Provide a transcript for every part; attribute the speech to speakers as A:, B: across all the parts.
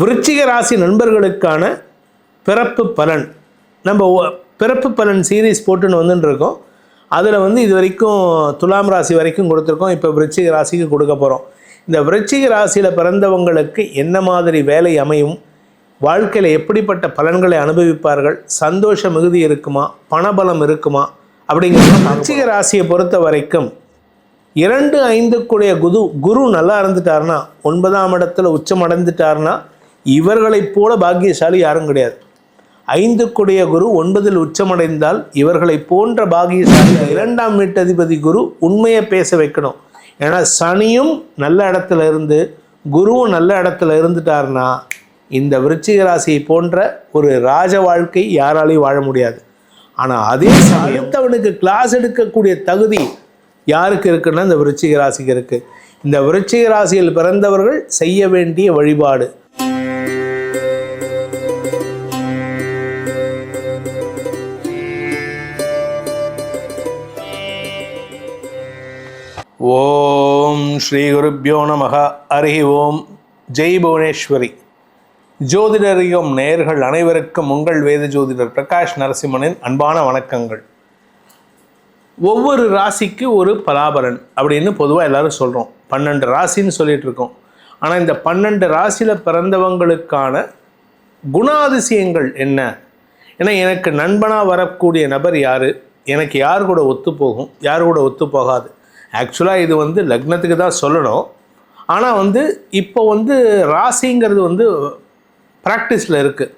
A: விருச்சிக ராசி நண்பர்களுக்கான பிறப்பு பலன். நம்ம பிறப்பு பலன் சீரீஸ் போட்டுன்னு வந்துட்டுருக்கோம் அதில் வந்து இது வரைக்கும் துலாம் ராசி வரைக்கும் கொடுத்துருக்கோம். இப்போ விருச்சிக ராசிக்கு கொடுக்க போகிறோம் இந்த விருச்சிக ராசியில் பிறந்தவங்களுக்கு என்ன மாதிரி வேலை அமையும்? வாழ்க்கையில் எப்படிப்பட்ட பலன்களை அனுபவிப்பார்கள்? சந்தோஷ மிகுதி இருக்குமா? பணபலம் இருக்குமா? அப்படிங்கிறது விருச்சிக ராசியை பொறுத்த வரைக்கும் இரண்டு ஐந்துக்குடைய குரு குரு நல்லா இருந்துட்டாருன்னா ஒன்பதாம் இடத்துல உச்சம் அடைந்துட்டாருன்னா இவர்களைப் போல பாக்கியசாலி யாரும் கிடையாது. ஐந்துக்குடைய குரு ஒன்பதில் உச்சமடைந்தால் இவர்களை போன்ற பாகியசாலி இரண்டாம் வீட்டதிபதி குரு உண்மையை பேச வைக்கணும். ஏன்னா சனியும் நல்ல இடத்துல இருந்து குருவும் நல்ல இடத்துல இருந்துட்டாருன்னா இந்த விருச்சிக ராசியை போன்ற ஒரு ராஜ வாழ்க்கை யாராலையும் வாழ முடியாது. ஆனால் அதே அடுத்தவனுக்கு கிளாஸ் எடுக்கக்கூடிய தகுதி யாருக்கு இருக்குன்னா இந்த விருச்சிக ராசிக்கு இருக்குது இந்த விருச்சிக ராசியில் பிறந்தவர்கள் செய்ய வேண்டிய வழிபாடு. ஓம் ஸ்ரீ குருப்பியோ நமக. அருகி ஓம். ஜெய் புவனேஸ்வரி. ஜோதிடரியம் நேயர்கள் அனைவருக்கும் உங்கள் வேத ஜோதிடர் பிரகாஷ் நரசிம்மனின் அன்பான வணக்கங்கள். ஒவ்வொரு ராசிக்கு ஒரு பலாபலன் அப்படின்னு பொதுவாக எல்லாரும் சொல்கிறோம் பன்னெண்டு ராசின்னு சொல்லிட்டு இருக்கோம். ஆனால் இந்த பன்னெண்டு ராசியில் பிறந்தவங்களுக்கான குணாதிசயங்கள் என்ன? ஏன்னா எனக்கு நண்பனாக வரக்கூடிய நபர் யார்? எனக்கு யார் கூட ஒத்து போகும் யார் கூட ஒத்து போகாது ஆக்சுவலாக இது வந்து லக்னத்துக்கு தான் சொல்லணும். ஆனால் வந்து இப்போ வந்து ராசிங்கிறது வந்து ப்ராக்டிஸில் இருக்குது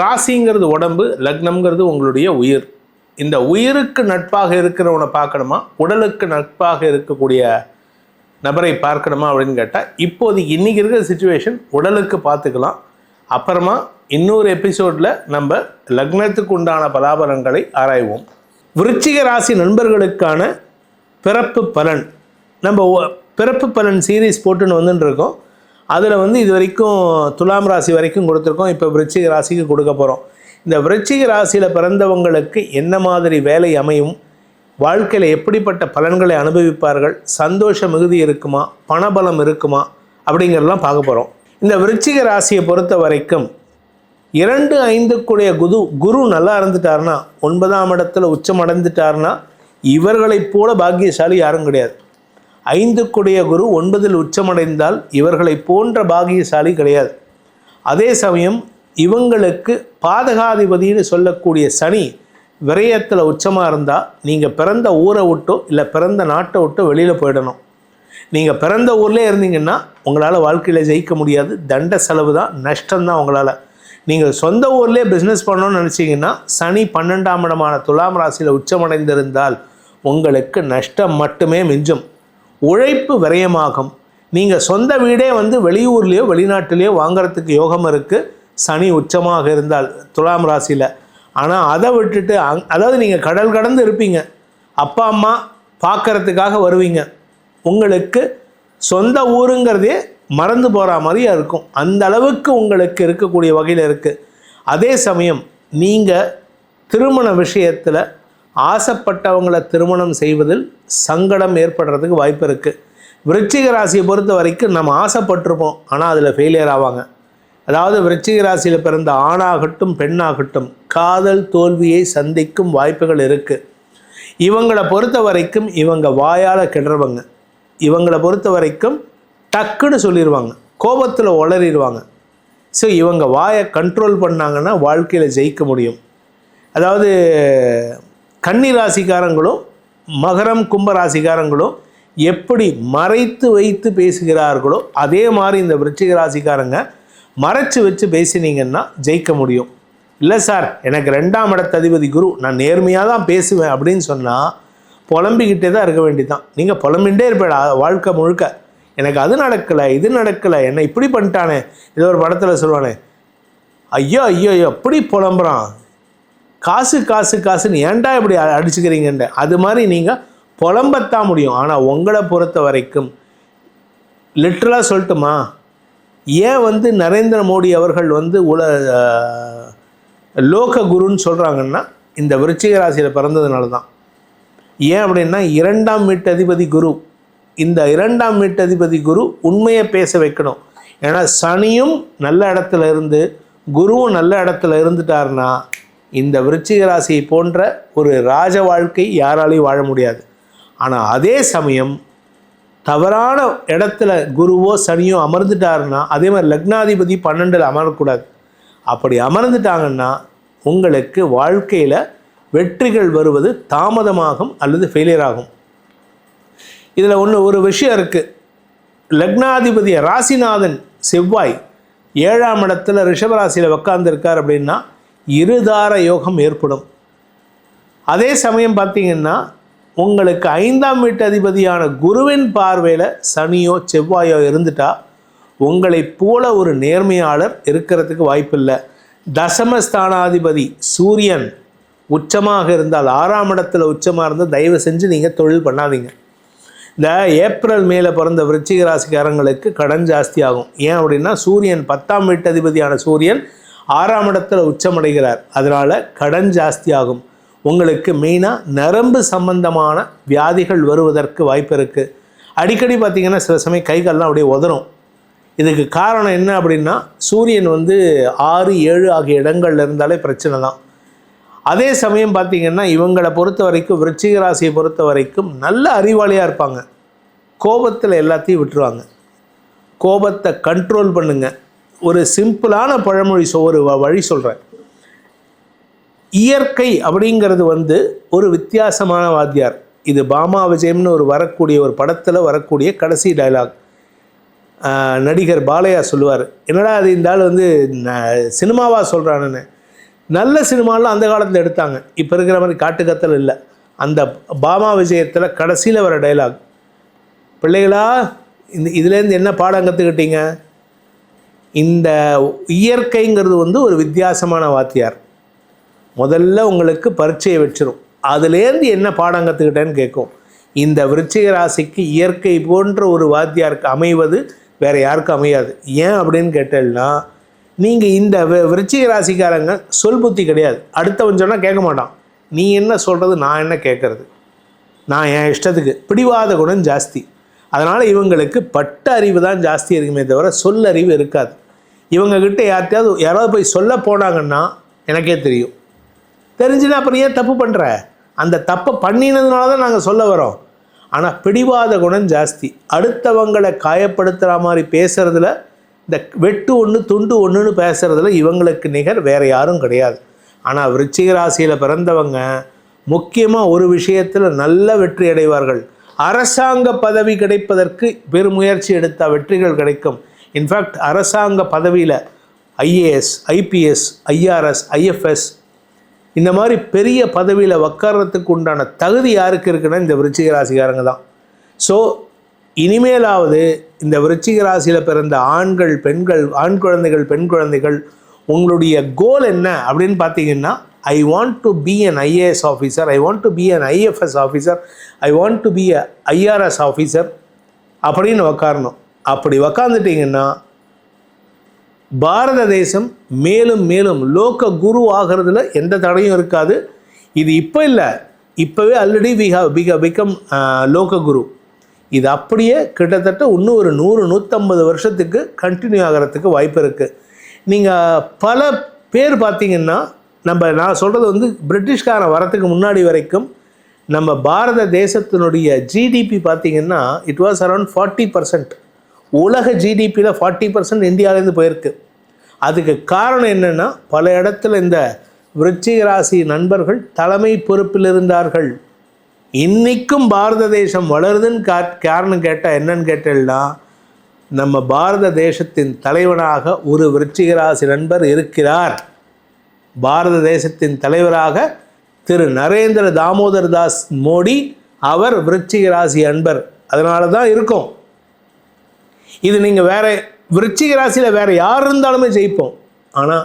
A: ராசிங்கிறது உடம்பு லக்னம்ங்கிறது உங்களுடைய உயிர். இந்த உயிருக்கு நட்பாக இருக்கிறவனை பார்க்கணுமா? உடலுக்கு நட்பாக இருக்கக்கூடிய நபரை பார்க்கணுமா அப்படின்னு கேட்டால் இப்போதைக்கு இன்றைக்கி இருக்கிற சுச்சுவேஷன் உடலுக்கு பார்த்துக்கலாம். அப்புறமா இன்னொரு எபிசோடில் நம்ம லக்னத்துக்கு உண்டான பலாபலன்களை ஆராய்வோம். விருச்சிக ராசி நண்பர்களுக்கான பிறப்பு பலன். நம்ம பிறப்பு பலன் சீரீஸ் போட்டுன்னு வந்துட்டுருக்கோம் அதில் வந்து இது வரைக்கும் துலாம் ராசி வரைக்கும் கொடுத்துருக்கோம். இப்போ விருச்சிக ராசிக்கு கொடுக்க போகிறோம் இந்த விருச்சிக ராசியில் பிறந்தவங்களுக்கு என்ன மாதிரி வேலை அமையும்? வாழ்க்கையில் எப்படிப்பட்ட பலன்களை அனுபவிப்பார்கள்? சந்தோஷ மிகுதி இருக்குமா? பணபலம் இருக்குமா? அப்படிங்கிறதெல்லாம் பார்க்க போகிறோம் இந்த விருச்சிக ராசியை பொறுத்த வரைக்கும் இரண்டு ஐந்துக்குடைய குரு குரு நல்லா இருந்துட்டாருன்னா ஒன்பதாம் இடத்துல உச்சம் அடைந்துட்டாருன்னா இவர்களைப் போல பாக்கியசாலி யாரும் கிடையாது. ஐந்துக்குடைய குரு ஒன்பதில் உச்சமடைந்தால் இவர்களைப் போன்ற பாக்கியசாலி கிடையாது. அதே சமயம் இவங்களுக்கு பாதகாதிபதினு சொல்லக்கூடிய சனி விரயத்தில் உச்சமாக இருந்தால் நீங்கள் பிறந்த ஊரை விட்டோ இல்லை பிறந்த நாட்டை விட்டோ வெளியில் போயிடணும். நீங்கள் பிறந்த ஊர்லேயே இருந்தீங்கன்னா உங்களால் வாழ்க்கையில் ஜெயிக்க முடியாது. தண்ட செலவு தான் நஷ்டம்தான் உங்களால். நீங்கள் சொந்த ஊர்லேயே பிஸ்னஸ் பண்ணணும்னு நினச்சிங்கன்னா சனி பன்னெண்டாம் இடமான துலாம் ராசியில் உச்சமடைந்திருந்தால் உங்களுக்கு நஷ்டம் மட்டுமே மிஞ்சும். உழைப்பு விரயமாகும். நீங்கள் சொந்த வீடே வந்து வெளியூர்லேயோ வெளிநாட்டிலேயோ வாங்குறதுக்கு யோகம் இருக்குது சனி உச்சமாக இருந்தால் துலாம் ராசியில். ஆனால் அதை விட்டுட்டு அங் அதாவது நீங்கள் கடல் கடந்து இருப்பீங்க. அப்பா அம்மா பார்க்கறதுக்காக வருவீங்க. உங்களுக்கு சொந்த ஊருங்கிறதே மறந்து போகிற மாதிரியே இருக்கும். அந்த அளவுக்கு உங்களுக்கு இருக்கக்கூடிய வகையில் இருக்குது அதே சமயம் நீங்கள் திருமண விஷயத்தில் ஆசைப்பட்டவங்களை திருமணம் செய்வதில் சங்கடம் ஏற்படுறதுக்கு வாய்ப்பு இருக்குது விருச்சிக ராசியை பொறுத்த வரைக்கும் நம்ம ஆசைப்பட்டிருப்போம். ஆனால் அதில் ஃபெயிலியர் ஆவாங்க. அதாவது விருச்சிக ராசியில் பிறந்த ஆணாகட்டும் பெண்ணாகட்டும் காதல் தோல்வியை சந்திக்கும் வாய்ப்புகள் இருக்குது இவங்களை பொறுத்த வரைக்கும் இவங்க வாயால் கெடுறவங்க. இவங்களை பொறுத்த வரைக்கும் டக்குன்னு சொல்லிடுவாங்க கோபத்தில் உளறிடுவாங்க ஸோ இவங்க வாயை கண்ட்ரோல் பண்ணாங்கன்னா வாழ்க்கையில் ஜெயிக்க முடியும். அதாவது கன்னி ராசிக்காரங்களும் மகரம் கும்ப ராசிக்காரங்களும் எப்படி மறைத்து வைத்து பேசுகிறார்களோ அதே மாதிரி இந்த விருச்சிக ராசிக்காரங்க மறைச்சு வச்சு பேசினீங்கன்னா ஜெயிக்க முடியும். இல்லை சார் எனக்கு ரெண்டாம் இடத்த அதிபதி குரு நான் நேர்மையாக தான் பேசுவேன் அப்படின்னு சொன்னால் புலம்பிக்கிட்டே தான் இருக்க வேண்டியதான் நீங்கள் புலம்பிகிட்டே இருப்பேடா வாழ்க்கை முழுக்க. எனக்கு அது நடக்கலை இது நடக்கலை என்னை இப்படி பண்ணிட்டானே ஏதோ ஒரு படத்தில் சொல்லுவானே ஐயோ ஐயோ ஐயோ எப்படி புலம்புறான். காசு காசு காசுன்னு ஏன்டா இப்படி அ- அடிச்சுக்கிறீங்கன்னு அது மாதிரி நீங்கள் புலம்பத்தான் முடியும். ஆனால் உங்களை பொறுத்த வரைக்கும் லிட்ரலாக சொல்லட்டுமா? ஏன் வந்து நரேந்திர மோடி அவர்கள் வந்து உல லோக குருன்னு சொல்கிறாங்கன்னா இந்த விருச்சிக ராசியில் பிறந்ததுனால தான். ஏன் அப்படின்னா இரண்டாம் வீட்டு அதிபதி குரு. இந்த இரண்டாம் வீட்டு அதிபதி குரு உண்மையை பேச வைக்கணும். ஏன்னா சனியும் நல்ல இடத்துல இருந்து குருவும் நல்ல இடத்துல இருந்துட்டாருன்னா இந்த விருச்சிக ராசியை போன்ற ஒரு ராஜ வாழ்க்கை யாராலையும் வாழ முடியாது. ஆனால் அதே சமயம் தவறான இடத்துல குருவோ சனியோ அமர்ந்துட்டாருன்னா அதே மாதிரி லக்னாதிபதி பன்னெண்டில் அமரக்கூடாது. அப்படி அமர்ந்துட்டாங்கன்னா உங்களுக்கு வாழ்க்கையில் வெற்றிகள் வருவது தாமதமாகும் அல்லது ஃபெயிலியர் ஆகும். இதில் ஒன்று ஒரு விஷயம் இருக்குது லக்னாதிபதி ராசிநாதன் செவ்வாய் ஏழாம் இடத்துல ரிஷபராசியில் உட்காந்துருக்கார் அப்படின்னா இருதார யோகம் ஏற்படும். அதே சமயம் பார்த்தீங்கன்னா உங்களுக்கு ஐந்தாம் வீட்டு அதிபதியான குருவின் பார்வையில் சனியோ செவ்வாயோ இருந்துட்டா உங்களைப் போல ஒரு நேர்மையாளர் இருக்கிறதுக்கு வாய்ப்பில்லை. தசமஸ்தானாதிபதி சூரியன் உச்சமாக இருந்தால் ஆறாம் இடத்துல உச்சமாக இருந்தால் தயவு செஞ்சு நீங்கள் தொழில் பண்ணாதீங்க. இந்த ஏப்ரல் மேலே பிறந்த விருச்சிக ராசிக்காரங்களுக்கு கடன் ஜாஸ்தி ஆகும் ஏன் அப்படின்னா சூரியன் பத்தாம் வீட்டு அதிபதியான சூரியன் ஆறாம் இடத்துல உச்சமடைகிறார். அதனால் கடன் ஜாஸ்தியாகும். உங்களுக்கு மெயினாக நரம்பு சம்பந்தமான வியாதிகள் வருவதற்கு வாய்ப்பு இருக்குது அடிக்கடி பார்த்திங்கன்னா சில சமயம் கைகள்லாம் அப்படியே உதறும். இதுக்கு காரணம் என்ன அப்படின்னா சூரியன் வந்து ஆறு ஏழு ஆகிய இடங்கள்ல இருந்தாலே பிரச்சனை தான். அதே சமயம் பார்த்திங்கன்னா இவங்களை பொறுத்த வரைக்கும் விருச்சிக ராசியை பொறுத்த வரைக்கும் நல்ல அறிவாளியாக இருப்பாங்க. கோபத்தில் எல்லாத்தையும் விட்டுருவாங்க. கோபத்தை கண்ட்ரோல் பண்ணுங்கள் ஒரு சிம்பிளான பழமொழி சொ ஒரு வ- வழி சொல்கிறேன் இயற்கை அப்படிங்கிறது வந்து ஒரு வித்தியாசமான வாத்தியார். இது பாமா விஜயம்னு ஒரு வரக்கூடிய ஒரு படத்தில் வரக்கூடிய கடைசி டயலாக் நடிகர் பாலையா சொல்லுவார். என்னடா அது இந்த ஆள் வந்து சினிமாவாக சொல்கிறானுன்னு நல்ல சினிமாலாம் அந்த காலத்தில் எடுத்தாங்க. இப்போ இருக்கிற மாதிரி காட்டுக்கத்தல் இல்லை. அந்த பாமா விஜயத்தில் கடைசியில் வர டயலாக் பிள்ளைகளா இந்த இதுலேருந்து என்ன பாடம் கற்றுக்கிட்டீங்க இந்த இயற்கைங்கிறது வந்து ஒரு வித்தியாசமான வாத்தியார். முதல்ல உங்களுக்கு பரீட்சையை வச்சிரும். அதுலேருந்து என்ன பாடம் கற்றுக்கிட்டேன்னு கேட்கும். இந்த விருச்சிக ராசிக்கு இயற்கை போன்ற ஒரு வாத்தியாருக்கு அமைவது வேறு யாருக்கும் அமையாது. ஏன் அப்படின்னு கேட்டேன்னா நீங்கள் இந்த விருச்சிக ராசிக்காரங்க சொல் புத்தி கிடையாது. அடுத்தவன் சொன்னால் கேட்க மாட்டான். நீ என்ன சொல்கிறது நான் என்ன கேட்குறது? நான் என் இஷ்டத்துக்கு. பிடிவாத குணம் ஜாஸ்தி. அதனால் இவங்களுக்கு பட்ட அறிவு தான் ஜாஸ்தி இருக்குமே தவிர சொல்லறிவு இருக்காது. இவங்கக்கிட்ட யார்கிட்டயாவது யாராவது போய் சொல்ல போனாங்கன்னா எனக்கே தெரியும். தெரிஞ்சுன்னா அப்புறம் ஏன் தப்பு பண்ணுற அந்த தப்பை பண்ணினதுனால தான் நாங்கள் சொல்ல வரோம். ஆனால் பிடிவாத குணம் ஜாஸ்தி. அடுத்தவங்களை காயப்படுத்துகிற மாதிரி பேசுகிறதுல இந்த வெட்டு ஒன்று துண்டு ஒன்றுன்னு பேசுகிறதுல இவங்களுக்கு நிகர் வேறு யாரும் கிடையாது. ஆனால் விருச்சிக ராசியில் பிறந்தவங்க முக்கியமாக ஒரு விஷயத்தில் நல்ல வெற்றி அடைவார்கள். அரசாங்க பதவி கிடைப்பதற்கு பெருமுயற்சி எடுத்த வெற்றிகள் கிடைக்கும். இன்ஃபேக்ட் அரசாங்க பதவியில் ஐஏஎஸ் ஐபிஎஸ் ஐஆர்எஸ் ஐஎஃப்எஸ் இந்த மாதிரி பெரிய பதவியில் உட்கார்றதுக்கு உண்டான தகுதி யாருக்கு இருக்குன்னா இந்த விருச்சிக ராசிக்காரங்க தான். ஸோ இனிமேலாவது இந்த விருச்சிக ராசியில் பிறந்த ஆண்கள் பெண்கள் ஆண் குழந்தைகள் பெண் குழந்தைகள் உங்களுடைய கோல் என்ன அப்படின்னு பார்த்தீங்கன்னா I want to be an IAS officer I want to be an IFS officer I want to be a IRS officer அப்படின்னு உக்காரணும். அப்படி உக்காந்துட்டிங்கன்னா பாரத தேசம் மேலும் மேலும் லோக குரு ஆகிறதுல எந்த தடையும் இருக்காது. இது இப்போ இல்லை. இப்போவே already we have be become loka guru. இது அப்படியே கிட்டத்தட்ட இன்னும் ஒரு நூறு நூற்றம்பது வருஷத்துக்கு கண்டினியூ ஆகிறதுக்கு வாய்ப்பு இருக்குது நீங்கள் பல பேர் பார்த்தீங்கன்னா நம்ம நான் சொல்கிறது வந்து பிரிட்டிஷ்காரன் வரத்துக்கு முன்னாடி வரைக்கும் நம்ம பாரத தேசத்தினுடைய ஜிடிபி பார்த்திங்கன்னா it was around forty percent உலக ஜிடிபியில் ஃபார்ட்டி பர்சன்ட் இந்தியாவிலேருந்து போயிருக்கு. அதுக்கு காரணம் என்னென்னா பல இடத்துல இந்த விருச்சிக ராசி நண்பர்கள் தலைமை பொறுப்பில் இருந்தார்கள். இன்றைக்கும் பாரத தேசம் வளருதுன்னு கா காரணம் கேட்டால் என்னன்னு கேட்டேன்னா நம்ம பாரத தேசத்தின் தலைவனாக ஒரு விருச்சிக ராசி நண்பர் இருக்கிறார். பாரத தேசத்தின் தலைவராக திரு நரேந்திர தாமோதர் தாஸ் மோடி அவர் விருச்சிக ராசி அன்பர் அதனால தான் இருக்கும். இது நீங்கள் வேற விருச்சிக ராசியில் வேற யார் இருந்தாலுமே ஜெயிப்போம். ஆனால்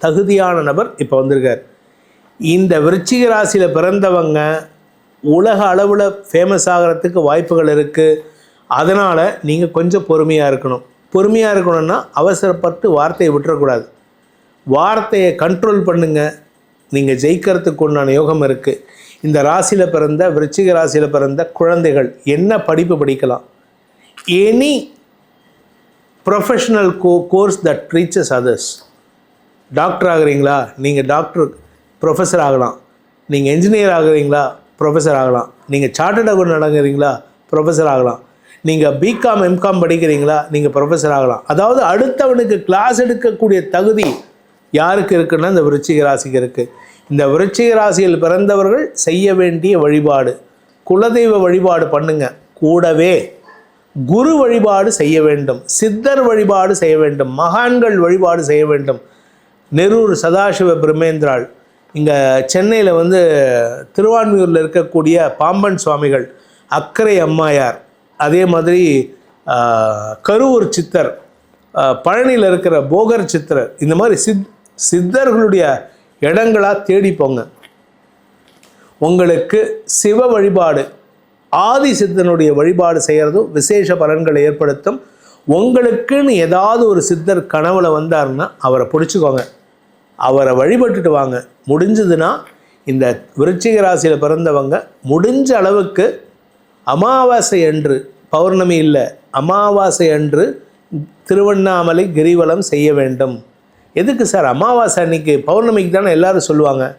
A: தகுதியான நபர் இப்போ வந்திருக்கார். இந்த விருச்சிக ராசியில் பிறந்தவங்க உலக அளவில் ஃபேமஸ் ஆகிறதுக்கு வாய்ப்புகள் இருக்குது அதனால் நீங்கள் கொஞ்சம் பொறுமையாக இருக்கணும். பொறுமையாக இருக்கணும்னா அவசரப்பட்டு வார்த்தையை விட்டுறக்கூடாது. வார்த்தையை கண்ட்ரோல் பண்ணுங்கள் நீங்கள் ஜெயிக்கிறதுக்கு உண்டான யோகம் இருக்குது இந்த ராசியில் பிறந்த விருச்சிக ராசியில் பிறந்த குழந்தைகள் என்ன படிப்பு படிக்கலாம்? Any professional co course that reaches others doctor ஆகுறீங்களா? நீங்கள் டாக்டர் ப்ரொஃபஸர் ஆகலாம். நீங்கள் என்ஜினியர் ஆகுறீங்களா? ப்ரொஃபஸர் ஆகலாம். நீங்கள் சார்ட்டர்ட் அக்கௌண்ட் நடங்குறீங்களா ப்ரொஃபஸர் ஆகலாம். நீங்கள் பிகாம் எம்காம் படிக்கிறீங்களா? நீங்கள் ப்ரொஃபஸர் ஆகலாம். அதாவது அடுத்தவனுக்கு கிளாஸ் எடுக்கக்கூடிய தகுதி யாருக்கு இருக்குன்னா இந்த விருச்சிக ராசிக்கு இருக்குது இந்த விருச்சிக ராசியில் பிறந்தவர்கள் செய்ய வேண்டிய வழிபாடு. குலதெய்வ வழிபாடு பண்ணுங்கள் கூடவே குரு வழிபாடு செய்ய வேண்டும் சித்தர் வழிபாடு செய்ய வேண்டும் மகான்கள் வழிபாடு செய்ய வேண்டும். நெரூர் சதாசிவ பிரமேந்திராள் இங்கே சென்னையில் வந்து திருவான்மியூரில் இருக்கக்கூடிய பாம்பன் சுவாமிகள் அக்கரை அம்மாயார் அதே மாதிரி கருவூர் சித்தர் பழனியில் இருக்கிற போகர் சித்தர் இந்த மாதிரி சித் சித்தர்களுடைய இடங்களாக தேடி போங்க. உங்களுக்கு சிவ வழிபாடு ஆதி சித்தனுடைய வழிபாடு செய்கிறதும் விசேஷ பலன்களை ஏற்படுத்தும். உங்களுக்குன்னு ஏதாவது ஒரு சித்தர் கனவுல வந்தாருன்னா அவரை பிடிச்சிக்கோங்க. அவரை வழிபட்டுட்டு வாங்க. முடிஞ்சதுன்னா இந்த விருச்சிக ராசியில் பிறந்தவங்க முடிஞ்ச அளவுக்கு அமாவாசை அன்று பௌர்ணமி இல்லை அமாவாசை அன்று திருவண்ணாமலை கிரிவலம் செய்ய வேண்டும். எதுக்கு சார்? அமாவாசை அன்னைக்கு பௌர்ணமிக்கு தானே எல்லாரும் சொல்லுவாங்க.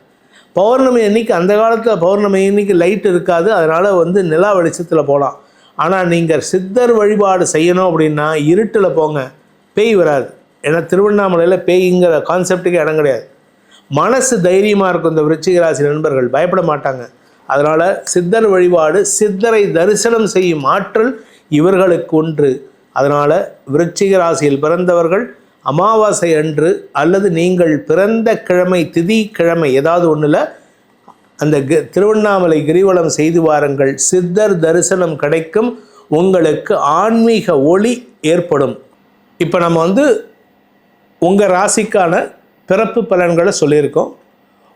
A: பௌர்ணமி அன்னைக்கு அந்த காலத்தில் பௌர்ணமி அன்னைக்கு லைட் இருக்காது. அதனால் வந்து நிலா வெளிச்சத்தில் போகலாம் ஆனால் நீங்கள் சித்தர் வழிபாடு செய்யணும் அப்படின்னா இருட்டில் போங்க. பேய் வராது. ஏன்னா திருவண்ணாமலையில் பேய்ங்கிற கான்செப்டுக்கு இடம் கிடையாது. மனசு தைரியமாக இருக்கும் இந்த விருச்சிக ராசி நண்பர்கள். பயப்பட மாட்டாங்க. அதனால் சித்தர் வழிபாடு சித்தரை தரிசனம் செய்யும் ஆற்றல் இவர்களுக்கு ஒன்று அதனால் விருச்சிக ராசியில் பிறந்தவர்கள் அமாவாசை அன்று அல்லது நீங்கள் பிறந்த கிழமை திதி கிழமை ஏதாவது ஒன்றில் அந்த கி- திருவண்ணாமலை கிரிவலம் செய்து வாருங்கள். சித்தர் தரிசனம் கிடைக்கும். உங்களுக்கு ஆன்மீக ஒளி ஏற்படும். இப்போ நம்ம வந்து உங்கள் ராசிக்கான பிறப்பு பலன்களை சொல்லியிருக்கோம்.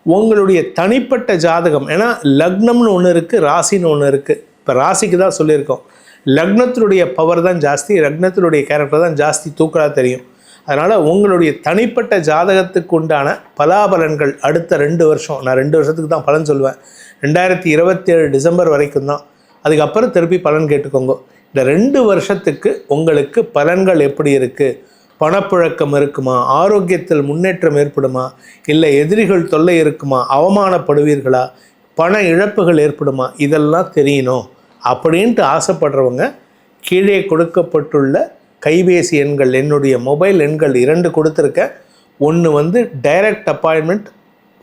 A: உங்களுடைய தனிப்பட்ட ஜாதகம் ஏன்னா லக்னம்னு ஒன்று இருக்குது ராசின்னு ஒன்று இருக்குது இப்போ ராசிக்கு தான் சொல்லியிருக்கோம். லக்னத்தினுடைய பவர் தான் ஜாஸ்தி லக்னத்தினுடைய கேரக்டர் தான் ஜாஸ்தி தூக்கலாக தெரியும். அதனால் உங்களுடைய தனிப்பட்ட ஜாதகத்துக்கு உண்டான பலாபலன்கள் அடுத்த ரெண்டு வருஷம். நான் ரெண்டு வருஷத்துக்கு தான் பலன் சொல்லுவேன். ரெண்டாயிரத்தி இருபத்தேழு டிசம்பர் வரைக்கும் தான். அதுக்கப்புறம் திருப்பி பலன் கேட்டுக்கோங்க. இந்த ரெண்டு வருஷத்துக்கு உங்களுக்கு பலன்கள் எப்படி இருக்குது பணப்புழக்கம் இருக்குமா? ஆரோக்கியத்தில் முன்னேற்றம் ஏற்படுமா? இல்லை எதிரிகள் தொல்லை இருக்குமா? அவமானப்படுவீர்களா? பண இழப்புகள் ஏற்படுமா? இதெல்லாம் தெரியணும். அப்படின்ட்டு ஆசைப்படுறவங்க கீழே கொடுக்கப்பட்டுள்ள கைபேசி எண்கள் என்னுடைய மொபைல் எண்கள் இரண்டு கொடுத்துருக்கேன் ஒன்று வந்து direct appointment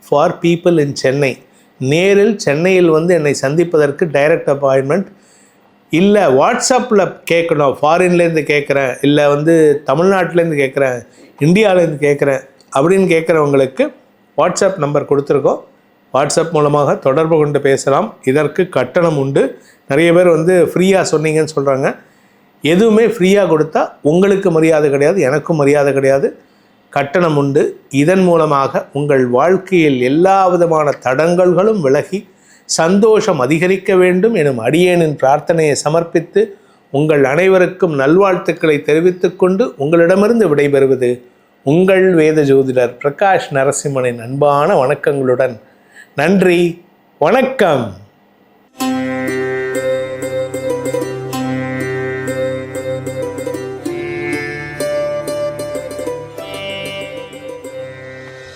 A: for people in Chennai. நேரில் சென்னையில் வந்து என்னை சந்திப்பதற்கு டைரக்ட் அப்பாயின்மெண்ட். இல்லை வாட்ஸ்அப்பில் கேட்கணும் ஃபாரின்லேருந்து கேட்குறேன் இல்லை வந்து தமிழ்நாட்டிலேருந்து கேட்குறேன் இந்தியாவிலேருந்து கேட்குறேன் அப்படின்னு கேட்குறவங்களுக்கு வாட்ஸ்அப் நம்பர் கொடுத்துருக்கோம். வாட்ஸ்அப் மூலமாக தொடர்பு கொண்டு பேசலாம். இதற்கு கட்டணம் உண்டு. நிறைய பேர் வந்து ஃப்ரீயாக சொன்னீங்கன்னு சொல்கிறாங்க எதுவுமே ஃப்ரீயாக கொடுத்தா உங்களுக்கு மரியாதை கிடையாது எனக்கும் மரியாதை கிடையாது. கட்டணம் உண்டு. இதன் மூலமாக உங்கள் வாழ்க்கையில் எல்லா விதமான தடங்கல்களும் விலகி சந்தோஷம் அதிகரிக்க வேண்டும் எனும் அடியேனின் பிரார்த்தனையை சமர்ப்பித்து உங்கள் அனைவருக்கும் நல்வாழ்த்துக்களை தெரிவித்துக்கொண்டு உங்களிடமிருந்து விடைபெறுவது உங்கள் வேத ஜோதிடர் பிரகாஷ் நரசிம்மனின் அன்பான வணக்கங்களுடன் நன்றி. வணக்கம்.